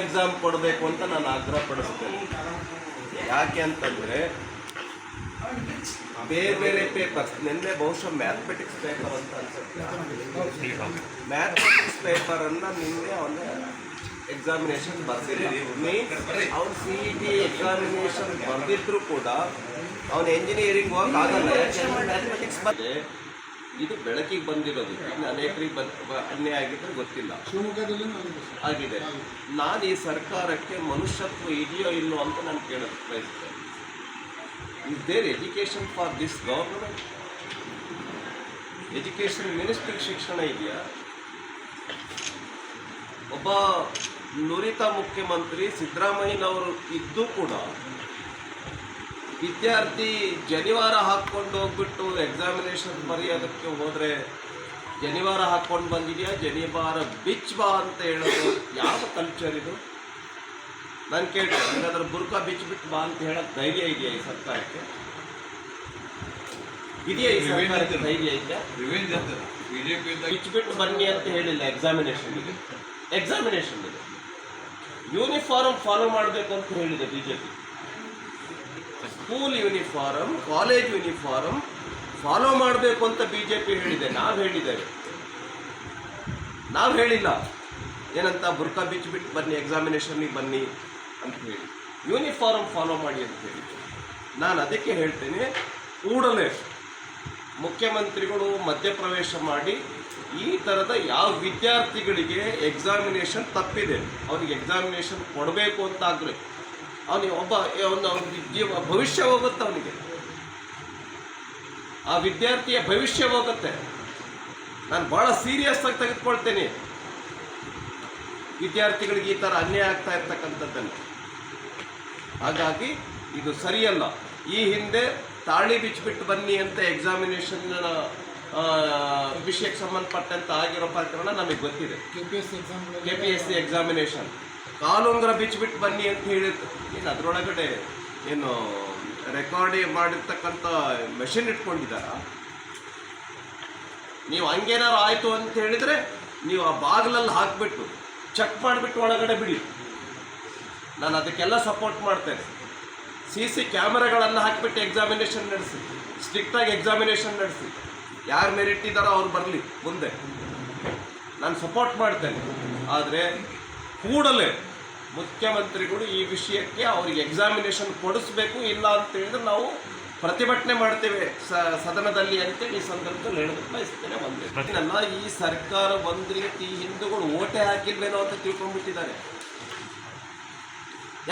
Exam ಕೊಡಬೇಕು ಅಂತ ನಾನು ಆಗ್ರಹ ಪಡಿಸ್ತೇನೆ ಯಾಕೆ ಅಂತಂದರೆ, ಬೇರೆ ಬೇರೆ ಪೇಪರ್ಸ್ ನಿನ್ನೆ ಬಹುಶಃ ಮ್ಯಾಥಮೆಟಿಕ್ಸ್ ಪೇಪರ್ ಅಂತ ಅನ್ಸುತ್ತೆ. ಮ್ಯಾಥಮೆಟಿಕ್ಸ್ ಪೇಪರನ್ನು ನಿನ್ನೆ ಅವನ ಎಕ್ಸಾಮಿನೇಷನ್ ಬರ್ತಿದೆ ಅವ್ನು ಸಿ ಇ ಟಿ ಎಕ್ಸಾಮಿನೇಷನ್ ಬರೆದಿದ್ರು ಕೂಡ, ಅವನು ಎಂಜಿನಿಯರಿಂಗ್ ಹೋಗಿ ಯಾಕೆಂದ್ರೆ ಮ್ಯಾಥಮೆಟಿಕ್ಸ್ ಬಂದೆ ಇದು ಬೆಳಕಿಗೆ ಬಂದಿರೋದು. ಇನ್ನು ಅನೇಕರಿಗೆ ಬಂದ ಅನ್ಯಾಯ ಆಗಿದ್ರೆ ಗೊತ್ತಿಲ್ಲ. ಶಿವಮೊಗ್ಗದಲ್ಲಿ ಆಗಿದೆ. ನಾನು ಈ ಸರ್ಕಾರಕ್ಕೆ ಮನುಷ್ಯತ್ವ ಇದೆಯೋ ಇಲ್ಲೋ ಅಂತ ನಾನು ಕೇಳೋದು ಬಯಸ್ತೇನೆ. Is there education for this government education ministry ಶಿಕ್ಷಣ ಇದೆಯಾ? ಒಬ್ಬ ನುರಿತ ಮುಖ್ಯಮಂತ್ರಿ ಸಿದ್ದರಾಮಯ್ಯನವರು ಇದ್ದು ಕೂಡ ವಿದ್ಯಾರ್ಥಿ ಜನಿವಾರ ಹಾಕ್ಕೊಂಡು ಹೋಗ್ಬಿಟ್ಟು ಎಕ್ಸಾಮಿನೇಷನ್ ಬರೆಯೋದಕ್ಕೆ ಹೋದರೆ ಜನಿವಾರ ಹಾಕ್ಕೊಂಡು ಬಂದಿದೆಯಾ? ಜನಿವಾರ ಬಿಚ್ ಬಾ ಅಂತ ಹೇಳೋದು ಯಾವ ಕಲ್ಚರ್ ಇದು? ನಾನು ಕೇಳ್ತೇನೆ ಹಾಗಾದ್ರೆ ಬಿಚ್ ಬಿಟ್ಟು ಬಾ ಅಂತ ಹೇಳೋಕ್ಕೆ ಧೈರ್ಯ ಇದೆಯಾ ಈ ಸರ್ಕಾರಕ್ಕೆ? ಇದೆಯಾ ಈ ಸರ್ಕಾರಕ್ಕೆ ಧೈರ್ಯ ಇದೆಯಾ? ಬಿಚ್ ಬಿಟ್ಟು ಬಿಜೆಪಿ ಬನ್ನಿ ಅಂತ ಹೇಳಿಲ್ಲ ಎಕ್ಸಾಮಿನೇಷನ್ ಎಕ್ಸಾಮಿನೇಷನ್ ಇದೆ ಯೂನಿಫಾರ್ಮ್ ಫಾಲೋ ಮಾಡಬೇಕು ಅಂತ ಹೇಳಿದೆ B J P school uniform college uniform follow ಮಾಡಬೇಕು ಅಂತ ಬಿ ಜೆ ಪಿ ಹೇಳಿದೆ. ನಾವು ಹೇಳಿದ್ದೇವೆ. ನಾವು ಹೇಳಿಲ್ಲ. ಏನಂತ ಬುರ್ಕಾ ಬಿಚ್ಚಿಬಿಟ್ಟು ಬನ್ನಿ ಎಕ್ಸಾಮಿನೇಷನ್ನಿಗೆ ಬನ್ನಿ ಅಂತ ಹೇಳಿ. ಯೂನಿಫಾರ್ಮ್ ಫಾಲೋ ಮಾಡಿ ಅಂತ ಹೇಳಿ ನಾನು ಅದಕ್ಕೆ ಹೇಳ್ತೇನೆ, ಕೂಡಲೇ ಮುಖ್ಯಮಂತ್ರಿಗಳು ಮಧ್ಯಪ್ರವೇಶ ಮಾಡಿ, ಈ ಥರದ ಯಾವ ವಿದ್ಯಾರ್ಥಿಗಳಿಗೆ ಎಕ್ಸಾಮಿನೇಷನ್ ತಪ್ಪಿದೆ, ಅವ್ರಿಗೆ ಎಕ್ಸಾಮಿನೇಷನ್ ಕೊಡಬೇಕು ಅಂತ ಆಗ್ರೆ ಅವನಿಗೆ ಒಬ್ಬ ಅವನ ಜೀವ, ಭವಿಷ್ಯ ಹೋಗುತ್ತೆ ಅವನಿಗೆ. ಆ ವಿದ್ಯಾರ್ಥಿಯ ಭವಿಷ್ಯ ಹೋಗುತ್ತೆ. ನಾನು ಭಾಳ ಸೀರಿಯಸ್ ಆಗಿ ತೆಗೆದುಕೊಳ್ತೇನೆ. ವಿದ್ಯಾರ್ಥಿಗಳಿಗೆ ಈ ಥರ ಅನ್ಯಾಯ ಆಗ್ತಾ ಇರ್ತಕ್ಕಂಥದ್ದನ್ನು. ಹಾಗಾಗಿ ಇದು ಸರಿಯಲ್ಲ. ಈ ಹಿಂದೆ ತಾಳಿ ಬಿಚ್ಚಿಬಿಟ್ಟು ಬನ್ನಿ ಅಂತ ಎಕ್ಸಾಮಿನೇಷನ್ ವಿಷಯಕ್ಕೆ ಸಂಬಂಧಪಟ್ಟಂತ ಆಗಿರೋ ಪ್ರಕರಣ ನಮಗೆ ಗೊತ್ತಿದೆ. K P S exam K P S C examination ಕಾಲುಂಗರ ಬಿಚ್ಚಿಬಿಟ್ಟು ಬನ್ನಿ ಅಂತ ಹೇಳಿದ್ರು ಏನು ಅದರೊಳಗಡೆ ಏನು ರೆಕಾರ್ಡ್ ಮಾಡಿರ್ತಕ್ಕಂಥ ಮೆಷಿನ್ ಇಟ್ಕೊಂಡಿದ್ದಾರ? ನೀವು ಹಂಗೇನಾರು ಆಯಿತು ಅಂತ ಹೇಳಿದರೆ ನೀವು ಆ ಬಾಗಿಲಲ್ಲಿ ಹಾಕಿಬಿಟ್ಟು ಚೆಕ್ ಮಾಡಿಬಿಟ್ಟು ಒಳಗಡೆ ಬಿಡಿ. ನಾನು ಅದಕ್ಕೆಲ್ಲ ಸಪೋರ್ಟ್ ಮಾಡ್ತೇನೆ. ಸಿ ಸಿ ಕ್ಯಾಮರಾಗಳನ್ನು ಹಾಕಿಬಿಟ್ಟು ಎಕ್ಸಾಮಿನೇಷನ್ ನಡೆಸಿ. ಸ್ಟ್ರಿಕ್ಟಾಗಿ ಎಕ್ಸಾಮಿನೇಷನ್ ನಡೆಸಿ. ಯಾರು ಮೆರಿಟ್ ಇದ್ದಾರೋ ಅವ್ರು ಬರಲಿ, ಮುಂದೆ. ನಾನು ಸಪೋರ್ಟ್ ಮಾಡ್ತೇನೆ. ಆದರೆ ಕೂಡಲೇ ಮುಖ್ಯಮಂತ್ರಿಗಳು ಈ ವಿಷಯಕ್ಕೆ ಅವರಿಗೆ ಎಕ್ಸಾಮಿನೇಷನ್ ಕೊಡಿಸ್ಬೇಕು ಇಲ್ಲ ಅಂತ ಹೇಳಿದ್ರೆ ನಾವು ಪ್ರತಿಭಟನೆ ಮಾಡ್ತೇವೆ ಸದನದಲ್ಲಿ ಅಂತೇಳಿ ಈ ಸಂದರ್ಭದಲ್ಲಿ ಹೇಳೋದಕ್ಕೆ ಬಯಸ್ತೇನೆ ಒಂದೇ. ನನ್ನ ಈ ಸರ್ಕಾರ ಒಂದು ರೀತಿ ಹಿಂದೂಗಳು ಓಟೆ ಹಾಕಿಲ್ವೇನೋ ಅಂತ ತಿಳ್ಕೊಂಡ್ಬಿಟ್ಟಿದ್ದಾರೆ.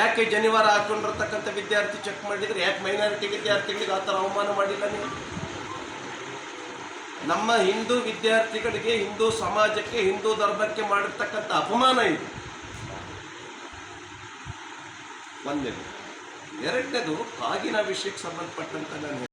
ಯಾಕೆ ಜನಿವಾರ ಹಾಕೊಂಡಿರ್ತಕ್ಕಂಥ ವಿದ್ಯಾರ್ಥಿ ಚೆಕ್ ಮಾಡಿದ್ರೆ ಯಾಕೆ ಮೈನಾರಿಟಿ ವಿದ್ಯಾರ್ಥಿಗಳಿಗೆ ಆ ಥರ ಅವಮಾನ ಮಾಡಿಲ್ಲ ನೀವು? ನಮ್ಮ ಹಿಂದೂ ವಿದ್ಯಾರ್ಥಿಗಳಿಗೆ ಹಿಂದೂ ಸಮಾಜಕ್ಕೆ, ಹಿಂದೂ ಧರ್ಮಕ್ಕೆ ಮಾಡಿರ್ತಕ್ಕಂಥ ಅಪಮಾನ ಇದು. ಒಂದನೇದು. ಎರಡನೇದು ಕಾಗಿನ ವಿಷಯಕ್ಕೆ ಸಂಬಂಧಪಟ್ಟಂತ ನಾನು